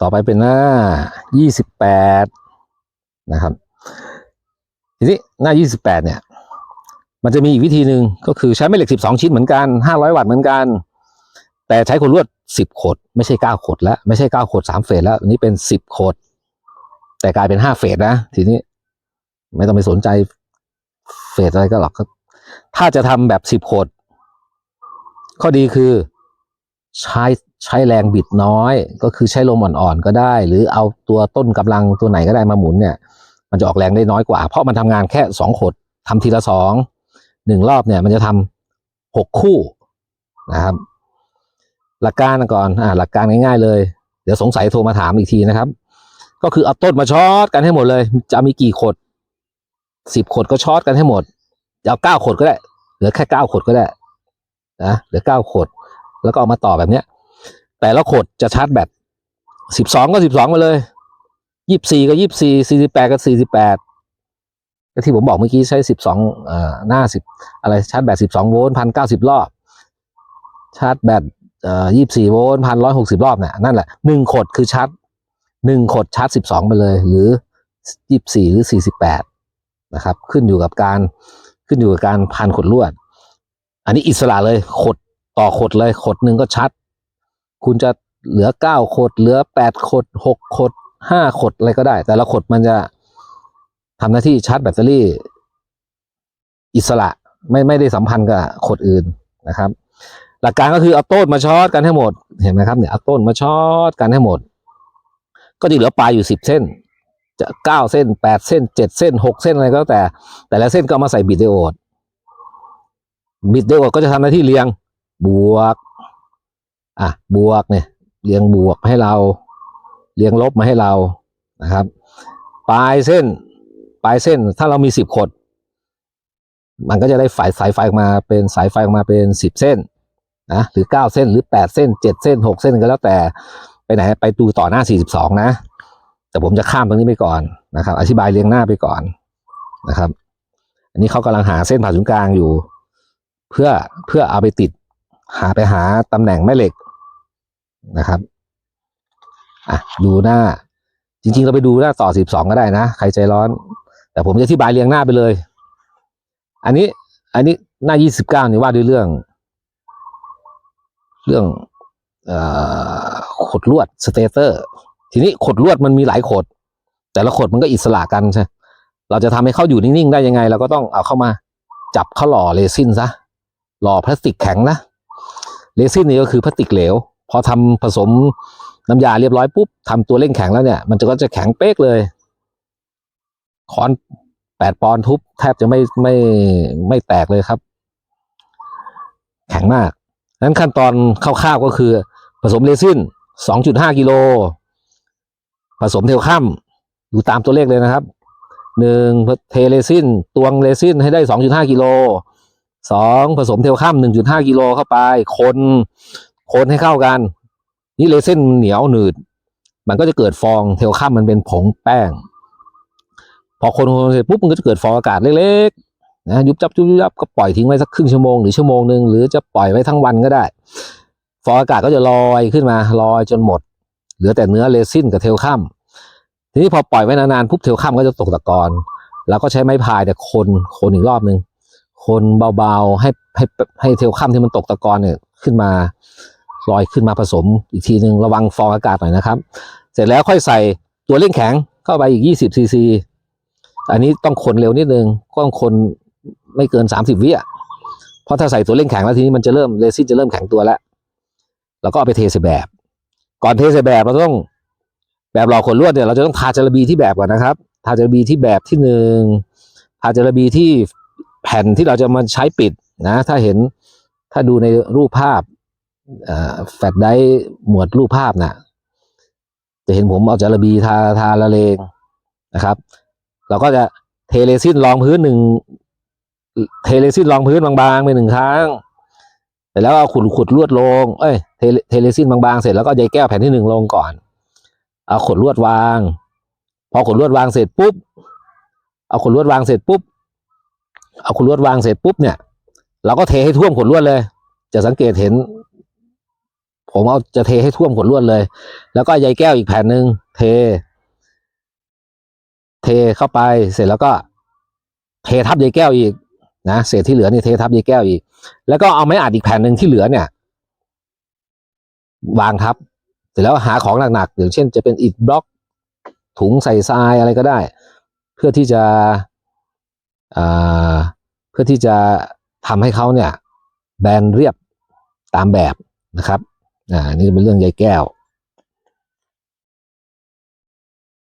ต่อไปเป็นหน้ายี่สิบแปดนะครับ ทีนี้หน้ายี่สิบแปดเนี่ย มันจะมีอีกวิธีหนึ่งก็คือใช้แม่เหล็กสิบสองชิ้นเหมือนกันห้าร้อยวัตต์เหมือนกัน แต่ใช้ขดลวดสิบขด ไม่ใช่เก้าขดแล้ว ไม่ใช่เก้าขดสามเฟสแล้ว อันนี้เป็นสิบขด แต่กลายเป็นห้าเฟสนะ ทีนี้ไม่ต้องไปสนใจเฟสอะไรก็หรอกครับถ้าจะทำแบบสิบขด ข้อดีคือ ใช้ใช้แรงบิดน้อย ก็คือใช้ลมอ่อนๆก็ได้ หรือเอาตัวต้นกำลังตัวไหนก็ได้มาหมุนเนี่ย มันจะออกแรงได้น้อยกว่า เพราะมันทำงานแค่สองขดทำทีละสองหนึ่งรอบเนี่ยมันจะทำหกคู่นะครับ หลักการก่อนอ่าหลักการง่ายๆเลย เดี๋ยวสงสัยโทรมาถามอีกทีนะครับ ก็คือเอาต้นมาช็อตกันให้หมดเลย จะมีกี่ขดสิบขดก็ช็อตกันให้หมดเอาเก้าขดก็ได้เหลือแค่เก้าขดก็ได้นะเหลือเก้าขด แล้วก็เอามาต่อแบบเนี้ย แต่ละขดจะชาร์จแบตสิบสองก็สิบสองมาเลยยี่สี่ก็ยี่สี่สี่สิบแปดก็สี่สิบแปดที่ผมบอกเมื่อกี้ใช้สิบสองหน้าสิบอะไรชาร์จแบตสิบสองโวลต์พันเก้าสิบรอบ ชาร์จแบตเอ่อยี่สี่โวลต์พันร้อยหกสิบรอบเนี่ยนั่นแหละหนึ่งขดคือชาร์จหนึ่งขดชาร์จสิบสองไปเลย หรือยี่สี่หรือสี่สิบแปดนะครับ ขึ้นอยู่กับการขึ้นอยู่กับการพันขดลวด อันนี้อิสระเลยขด ต่อขดเลยขดหนึ่งก็ชัด คุณจะเหลือเก้าขด เหลือแปดขดหกขดห้าขดอะไรก็ได้ แต่ละขดมันจะทำหน้าที่ชาร์จแบตเตอรี่ อิสระไม่ไม่ได้สัมพันธ์กับขดอื่นนะครับ หลักการก็คือเอาต้นมาช็อตกันให้หมดเห็นไหมครับเนี่ยเอาต้นมาช็อตกันให้หมด ก็จะเหลือปลายอยู่สิบเส้น จะเก้าเส้นแปดเส้นเจ็ดเส้นหกเส้นอะไรก็แล้วแต่ แต่ละเส้นก็มาใส่บิดไดโอดบิดไดโอดก็จะทำหน้าที่เรียง บวก อะ บวกเนี่ย เรียงบวกให้เรา เรียงลบมาให้เรานะครับ ปลายเส้น ปลายเส้น ถ้าเรามีสิบขด มันก็จะได้สายสายไฟออกมาเป็นสายไฟออกมาเป็นสิบเส้นนะหรือเก้าเส้นหรือแปดเส้นเจ็ดเส้นหกเส้นก็แล้วแต่ไปไหนไปดูต่อหน้าสี่สิบสองนะ แต่ผมจะข้ามตรงนี้ไปก่อนนะครับ อธิบายเรียงหน้าไปก่อนนะครับ อันนี้เขากำลังหาเส้นผ่าศูนย์กลางอยู่ เพื่อเพื่อเอาไปติด หาไปหาตำแหน่งแม่เหล็กนะครับอะดูหน้า จริง ๆ เราไปดูหน้าต่อสิบสองก็ได้นะ ใครใจร้อน แต่ผมจะอธิบายเรียงหน้าไปเลย อันนี้ อันนี้หน้ายี่สิบเก้านี่ว่าด้วยเรื่อง เรื่องเอ่อขดลวดสเตเตอร์ ทีนี้ขดลวดมันมีหลายขด แต่ละขดมันก็อิสระกันใช่เราจะทำให้เขาอยู่นิ่ง ๆ ได้ยังไง เราก็ต้องเอาเข้ามา จับเขาหล่อเรซินซะหล่อพลาสติกแข็งนะ เรซินนี่ก็คือพลาสติกเหลว พอทำผสมน้ำยาเรียบร้อยปุ๊บทำตัวเร่งแข็งแล้วเนี่ย มันจะก็จะแข็งเป๊กเลยค้อนแปดปอนทุบแทบจะไม่ไม่ไม่แตกเลยครับ แข็งมากนั้นขั้นตอนคร่าวๆก็คือ ผสมเรซิน2.5กิโลผสมเทลคัมดูตามตัวเลขเลยนะครับหนึ่งเทเรซินตวงเรซินให้ได้ 2.5กิโล สองผสมเทลคัม1.5กิโลเข้าไป คนคนให้เข้ากัน นี่เรซินเหนียวหนืด มันก็จะเกิดฟองเทลคัมมันเป็นผงแป้ง พอคนคนเสร็จปุ๊บมันก็จะเกิดฟองอากาศเล็กๆนะยุบจับยุบยับก็ปล่อยทิ้งไว้สักครึ่งชั่วโมงหรือชั่วโมงหนึ่งหรือจะปล่อยไว้ทั้งวันก็ได้ ฟองอากาศก็จะลอยขึ้นมาลอยจนหมด เหลือแต่เนื้อเรซินกับเทลคัมทีนี้พอปล่อยไว้นานๆปุ๊บเทลคัมก็จะตกตะกอนแล้วก็ใช้ไม้พายแต่คนคนอีกรอบหนึ่ง คนเบาๆ ให้ให้ให้เทลคัมที่มันตกตะกอนเนี่ยขึ้นมาลอยขึ้นมาผสมอีกทีหนึ่งระวังฟองอากาศหน่อยนะครับ เสร็จแล้วค่อยใส่ตัวเร่งแข็งเข้าไปอีก 20ซีซีอันนี้ต้องคนเร็วนิดนึงก็ต้องคนไม่เกิน 30วิอะเพราะถ้าใส่ตัวเร่งแข็งแล้วทีนี้มันจะเริ่มเรซินจะเริ่มแข็งตัวแล้วแล้วก็เอาไปเทใส่แบบ ก่อนเทใส่แบบเราต้องแบบหล่อขนลวดเนี่ยเราจะต้องทาจารบีที่แบบก่อนนะครับ ทาจารบีที่แบบที่หนึ่งทาจารบีที่ แผ่นที่เราจะมาใช้ปิดนะถ้าเห็นถ้าดูในรูปภาพแฟลชไดร์หมวดรูปภาพน่ะจะเห็นผมเอาจาระบีทาทาละเลงนะครับ เราก็จะเทเรซินรองพื้นหนึ่งเทเรซินรองพื้นบางๆไปหนึ่งครั้งเสร็จแล้วเอาขุดขุดลวดลง เอ้ยเทเลเทเลซินบางๆเสร็จแล้วก็ใยแก้วแผ่นที่หนึ่งลงก่อน เอาขดลวดวาง พอขดลวดวางเสร็จปุ๊บ เอาขดลวดวางเสร็จปุ๊บ เอาขดลวดวางเสร็จปุ๊บเนี่ย เราก็เทให้ท่วมขดลวดเลย จะสังเกตเห็น ผมเอาจะเทให้ท่วมขวดลวดเลย แล้วก็ใยแก้วอีกแผ่นหนึ่งเท เทเข้าไปเสร็จแล้วก็ เททับใยแก้วอีกนะเศษที่เหลือนี่เททับใยแก้วอีก แล้วก็เอาไม้อัดอีกแผ่นหนึ่งที่เหลือเนี่ย วางทับ เสร็จแล้วหาของหนักๆอย่างเช่น จะเป็นอิฐบล็อกถุงใส่ทรายอะไรก็ได้ เพื่อที่จะ เพื่อที่จะทำให้เขาเนี่ยแบนเรียบตามแบบนะครับอ่านี่เป็นเรื่องใยแก้ว